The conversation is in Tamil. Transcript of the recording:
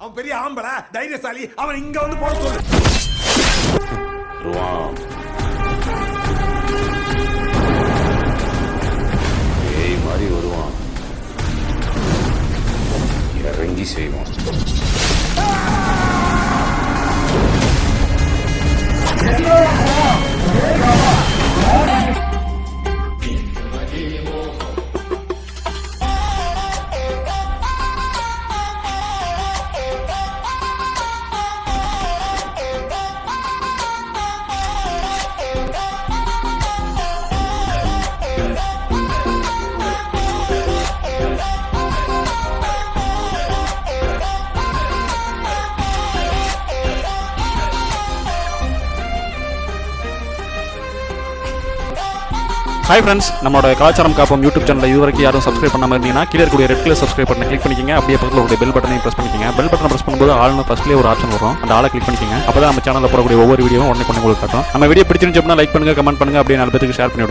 அவன் பெரிய ஆம்பளை தைரியசாலி அவன் இங்க வந்து போட சொல்லு. வருவான் ஏய் மாதிரி வருவான். இறங்கி செய்வான். ஹாய் ஃப்ரெண்ட்ஸ் நம்மளோட கலாச்சாரம் காப்போம் யூடியூப் சேனல் இது வரைக்கும் யாரும் சப்ஸ்கிரைப் பண்ணாம இருந்தீங்கன்னா கீழே இருக்கக்கூடிய ரெட் கலர் சப்ஸ்கிரைப் பண்ணி கிளிக் பண்ணிக்கங்க. அப்படியே பக்கத்தில் ஒரு பெல் பட்டனையும் ப்ரெஸ் பண்ணிக்கங்க. பெல் பட்டனை ப்ரெஸ் பண்ணும்போது ஆள்னு ஃபஸ்ட்லேயே ஒரு ஆப்ஷன் வரும். அந்த ஆளை கிளிக் பண்ணிக்கங்க. அப்பதான் நம்ம சேனலில் போடக்கூடிய ஒவ்வொரு வீடியோவும் உடனே பண்ணி உங்களுக்கு காட்டும். நம்ம வீடியோ பிடிச்சிருந்துச்சு அப்படின்னா லைக் பண்ணுங்க கமெண்ட் பண்ணுங்க. அப்படியே நாலு பேருக்கு ஷேர் பண்ணி